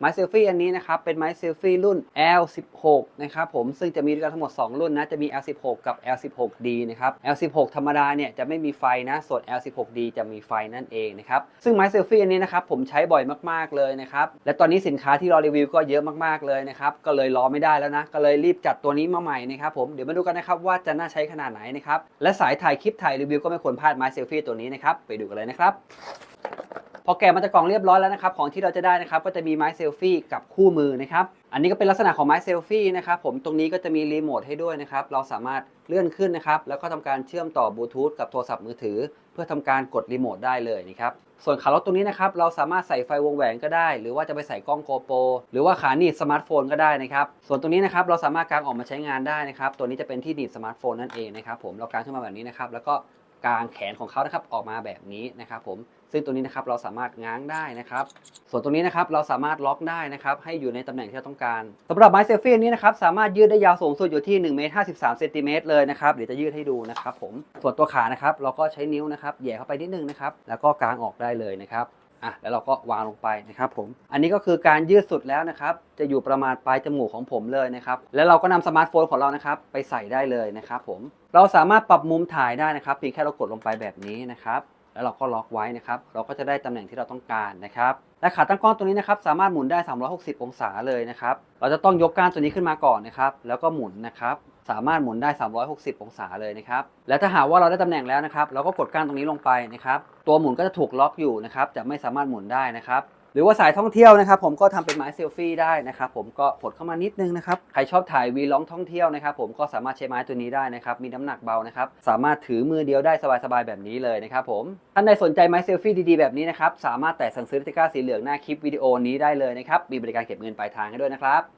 ไม้เซลฟี่อันนี้นะครับเป็นไม้เซลฟี่รุ่น L16 นะครับผมซึ่งจะมีด้วยกันทั้งหมด 2 รุ่นนะจะมี L16 กับ L16D นะครับ L16 ธรรมดาเนี่ยจะไม่มีไฟนะส่วน L16D จะมีไฟนั่นเองนะครับซึ่งไม้เซลฟี่อันนี้นะครับผมใช้บ่อยมากๆเลยนะครับและตอนนี้สินค้าที่รอรีวิวก็เยอะมากๆเลยนะครับก็เลยรอไม่ได้แล้วนะก็เลยรีบจัดตัวนี้มาใหม่นะครับผมเดี๋ยวมาดูกันนะครับว่าจะน่าใช้ขนาดไหนนะครับและสายถ่ายคลิปถ่ายรีวิวก็ไม่ควรพลาดไม้เซลฟี่ตัวนี้นะครับไปดูกันเลยนะครับ พอแกะมาจากกล่องเรียบร้อยแล้วนะครับของที่เราจะได้นะครับก็จะมีไม้เซลฟี่กับคู่มือนะครับอันนี้ก็เป็นลักษณะของไม้เซลฟี่นะครับผมตรงนี้ก็จะมีรีโมทให้ด้วยนะครับเราสามารถเลื่อนขึ้นนะครับแล้วก็ทำการเชื่อมต่อบลูทูธกับโทรศัพท์มือถือ เพื่อทำการกดรีโมทได้เลยนะครับส่วนขารถตรงนี้นะครับเราสามารถใส่ไฟวงแหวนก็ได้ หรือว่าจะไปใส่กล้องโกโปรหรือว่าขาหนีบสมาร์ทโฟนก็ได้นะครับส่วนตรงนี้นะครับเราสามารถกางออกมาใช้งานได้นะครับตัวนี้จะเป็นที่หนีบสมาร์ทโฟนนั่นเองนะครับผมเรากางขึ้นมาแบบนี้นะครับแล้วก็ กลางแขนของเขานะครับออกมาแบบนี้นะครับผมซึ่งตัวนี้นะครับเราสามารถง้างได้นะครับ ส่วนตรงนี้นะครับเราสามารถล็อกได้นะครับให้อยู่ในตำแหน่งที่เราต้องการสำหรับไม้เซลฟี่นี้นะครับสามารถยืดได้ยาวสูงสุดอยู่ที่1เมตร53เซนติเมตรเลยนะครับเดี๋ยวจะยืดให้ดูนะครับผมส่วนตัวขานะครับเราก็ใช้นิ้วนะครับแหย่เข้าไปนิดนึงนะครับแล้วก็กางออกได้เลยนะครับ อะแล้วเราก็วางลงไปนะครับผม อันนี้ก็คือการยืดสุดแล้วนะครับ จะอยู่ประมาณปลายจมูกของผมเลยนะครับ แล้วเราก็นำสมาร์ทโฟนของเรานะครับ ไปใส่ได้เลยนะครับผม เราสามารถปรับมุมถ่ายได้นะครับเพียงแค่เรากดลงไปแบบนี้นะครับ แล้วเราก็ล็อกไว้นะครับ เราก็จะได้ตำแหน่งที่เราต้องการนะครับ และขาตั้งกล้องตัวนี้นะครับสามารถหมุนได้ 360 องศาเลยนะครับ เราจะต้องยกก้านตัวนี้ขึ้นมาก่อนนะครับ แล้วก็หมุนนะครับ สามารถหมุนได้ 360 องศาเลยนะครับ และถ้าหากว่าเราได้ตำแหน่งแล้วนะครับ เราก็กดก้านตรงนี้ลงไปนะครับ ตัวหมุนก็จะถูกล็อกอยู่นะครับ จะไม่สามารถหมุนได้นะครับ หรือว่าสายท่องเที่ยวนะครับ ผมก็ทำเป็นไม้เซลฟี่ได้นะครับ ผมก็ผดเข้ามานิดนึงนะครับ ใครชอบถ่ายวีล็องท่องเที่ยวนะครับ ผมก็สามารถใช้ไม้ตัวนี้ได้นะครับ มีน้ำหนักเบานะครับ สามารถถือมือเดียวได้สบายๆแบบนี้เลยนะครับ ผม ท่านใดสนใจไม้เซลฟี่ดีๆแบบนี้นะครับ สามารถแตะสั่งซื้อตะกร้าสีเหลืองหน้าคลิปวิดีโอนี้ได้เลยนะครับ มีบริการเก็บเงินปลายทางให้ด้วยนะครับ